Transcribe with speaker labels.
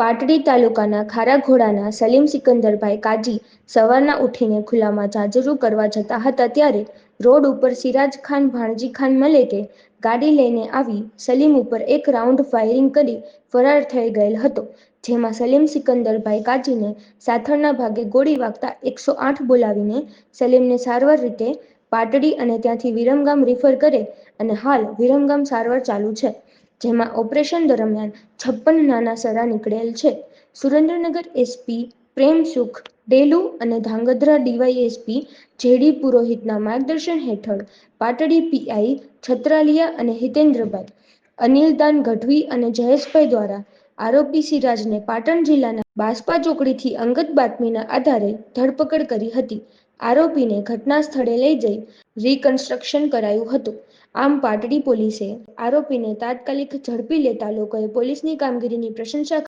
Speaker 1: પાટડી તાલુકાના ખારાઘોડાના સલીમ સિકંદરભાઈ કાજી સવારના ઉઠીને ખુલ્લામાં જાજરૂ કરવા જતા હતા ત્યારે રોડ ઉપર સિરાજ ખાન, ભાણજી ખાન મલેકે ગાડી લઈને આવી સલીમ ઉપર એક રાઉન્ડ ફાયરિંગ કરી ફરાર થઈ ગયેલ હતો, જેમાં સલીમ સિકંદરભાઈ કાજીને સાથળના ભાગે ગોળી વાગતા એકસો આઠ બોલાવીને સલીમને સારવાર રીતે પાટડી અને ત્યાંથી વિરમગામ રિફર કરે અને હાલ વિરમગામ સારવાર ચાલુ છે. જેમાં ઓપરેશન દરમિયાન છપ્પન નાના સરા નીકળેલ છે. સુરેન્દ્રનગર એસપી પ્રેમસુખ, ડેલુ અને ધાંગધ્રા ડીવાયએસપી જેડી પુરોહિતના માર્ગદર્શન હેઠળ પાટડી પીઆઈ છત્રાલિયા અને હિતેન્દ્રભાઈ અનિલદાન ગઢવી અને જયેશભાઈ દ્વારા આરોપી સિરાજને પાટણ જિલ્લાના બાસ્પા ચોકડીથી અંગત બાતમીના આધારે ધરપકડ કરી હતી. આરોપીને ઘટના સ્થળે લઈ જઈ રિકન્સ્ટ્રક્શન કરાયું હતું. આમ પાટડી પોલીસે આરોપીને તાત્કાલિક ઝડપી લેતા લોકોએ પોલીસની કામગીરીની પ્રશંસા